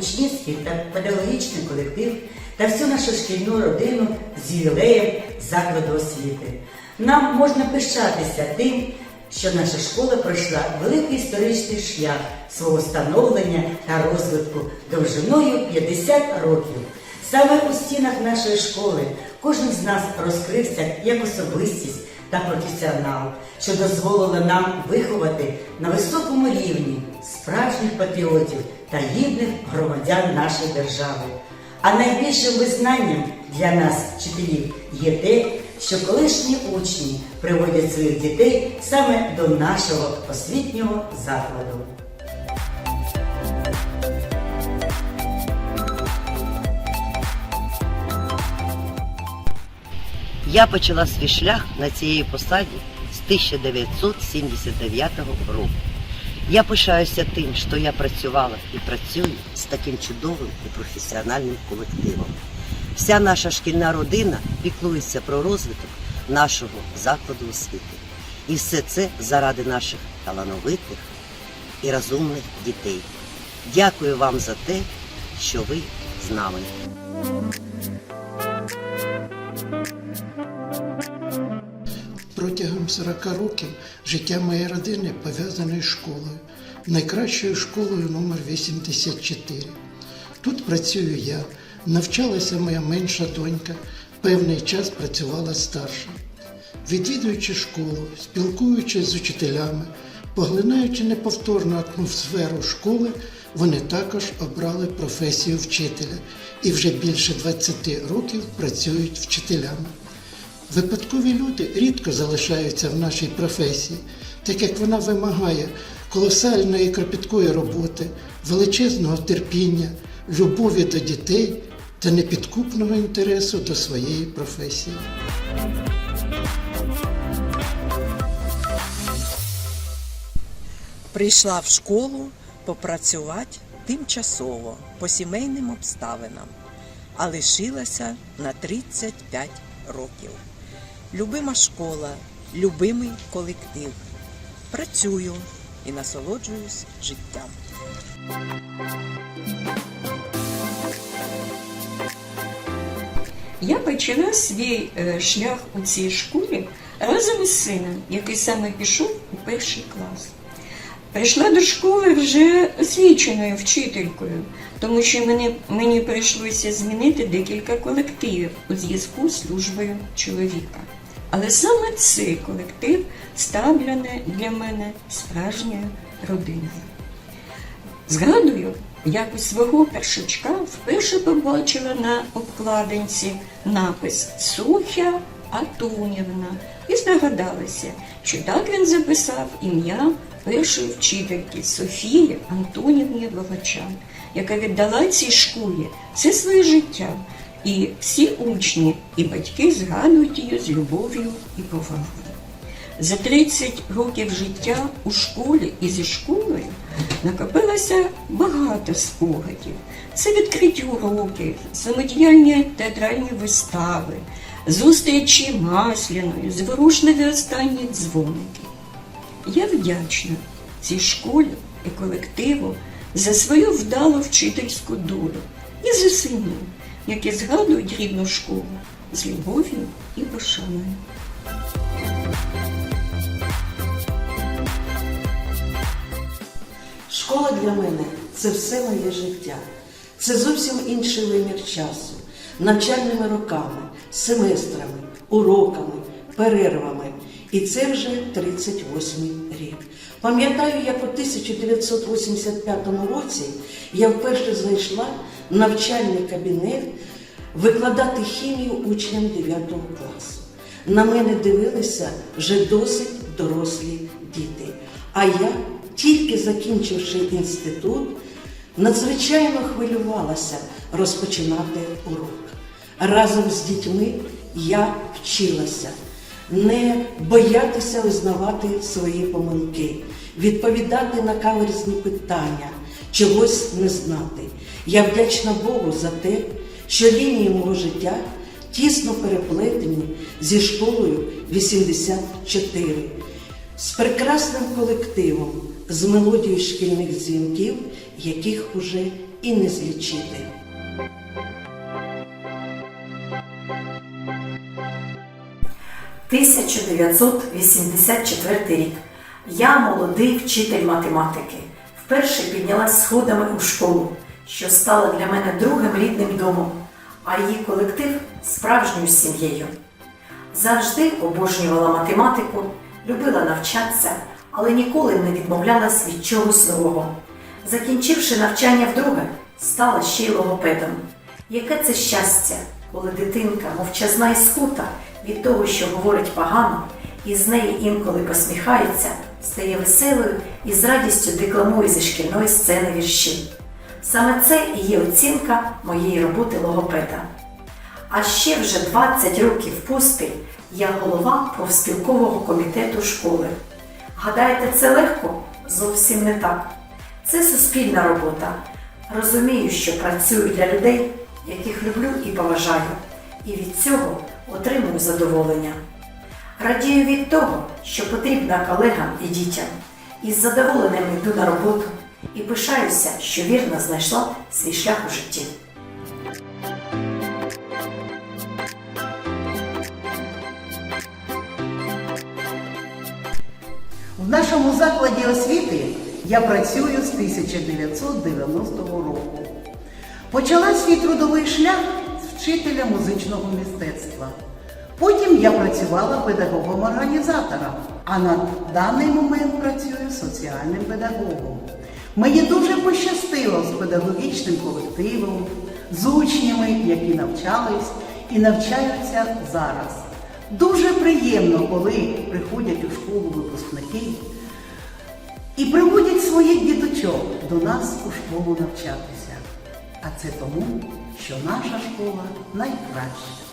учнівський та педагогічний колектив та всю нашу шкільну родину з ювілеєм закладу освіти. Нам можна пишатися тим, що наша школа пройшла великий історичний шлях свого становлення та розвитку довжиною 50 років. Саме у стінах нашої школи кожен з нас розкрився як особистість та професіонал, що дозволило нам виховати на високому рівні справжніх патріотів та гідних громадян нашої держави. А найбільшим визнанням для нас, вчителів, є те, що колишні учні приводять своїх дітей саме до нашого освітнього закладу. Я почала свій шлях на цій посаді з 1979 року. Я пишаюся тим, що я працювала і працюю з таким чудовим і професіональним колективом. Вся наша шкільна родина піклується про розвиток нашого закладу освіти. І все це заради наших талановитих і розумних дітей. Дякую вам за те, що ви з нами. Протягом 40 років життя моєї родини пов'язане з школою, найкращою школою номер 84. Тут працюю я, навчалася моя менша донька, певний час працювала старша. Відвідуючи школу, спілкуючись з учителями, поглинаючи неповторну атмосферу школи, вони також обрали професію вчителя і вже більше 20 років працюють вчителями. Випадкові люди рідко залишаються в нашій професії, так як вона вимагає колосальної кропіткої роботи, величезного терпіння, любові до дітей та непідкупного інтересу до своєї професії. Прийшла в школу попрацювати тимчасово по сімейним обставинам, а лишилася на 35 років. Любима школа, любимий колектив. Працюю і насолоджуюсь життям. Я почала свій е, шлях у цій школі разом із сином, який саме пішов у перший клас. Прийшла до школи вже освіченою вчителькою, тому що мені, мені прийшлося змінити декілька колективів у зв'язку з службою чоловіка. Але саме цей колектив став для мене справжньою родиною. Згадую, як у свого першачка вперше побачила на обкладинці напис Софія Атунівна і здогадалася, що так він записав ім'я першої вчительки Софії Антонівни Богачан, яка віддала цій школі все своє життя. І всі учні і батьки згадують її з любов'ю і повагою. За 30 років життя у школі і зі школою накопилося багато спогадів. Це відкриті уроки, самодіяльні театральні вистави, зустрічі масляною, зворушливі останні дзвоники. Я вдячна цій школі і колективу за свою вдалу вчительську долю і за синів, які згадують рідну школу з любов'ю і пошаною. Школа для мене це все моє життя. Це зовсім інший вимір часу, навчальними роками, семестрами, уроками, перервами. І це вже 38-й рік. Пам'ятаю, як у 1985 році я вперше зайшла навчальний кабінет викладати хімію учням 9 класу. На мене дивилися вже досить дорослі діти. А я, тільки закінчивши інститут, надзвичайно хвилювалася розпочинати урок. Разом з дітьми я вчилася не боятися визнавати свої помилки, відповідати на каверзні питання, чогось не знати. Я вдячна Богу за те, що лінії мого життя тісно переплетені зі школою 84, з прекрасним колективом, з мелодією шкільних дзвінків, яких уже і не злічити. – 1984 рік. Я молодий вчитель математики. Вперше піднялась сходами у школу, що стала для мене другим рідним домом, а її колектив справжньою сім'єю. Завжди обожнювала математику, любила навчатися, але ніколи не відмовлялась від чогось нового. Закінчивши навчання вдруге, стала ще й логопедом. Яке це щастя, коли дитинка мовчазна і скута від того, що говорить погано, і з неї інколи посміхається, стає веселою і з радістю декламує зі шкільної сцени вірші. Саме це і є оцінка моєї роботи логопеда. А ще вже 20 років поспіль я голова профспілкового комітету школи. Гадаєте, це легко? Зовсім не так. Це суспільна робота. Розумію, що працюю для людей, яких люблю і поважаю, і від цього отримую задоволення. Радію від того, що потрібна колегам і дітям, і з задоволенням йду на роботу і пишаюся, що вірно знайшла свій шлях у житті. В нашому закладі освіти я працюю з 1990 року. Почала свій трудовий шлях з вчителя музичного мистецтва. Потім я працювала педагогом-організатором, а на даний момент працюю соціальним педагогом. Мені дуже пощастило з педагогічним колективом, з учнями, які навчались і навчаються зараз. Дуже приємно, коли приходять у школу випускники і приводять своїх діточок до нас у школу навчатися. А це тому, що наша школа найкраща.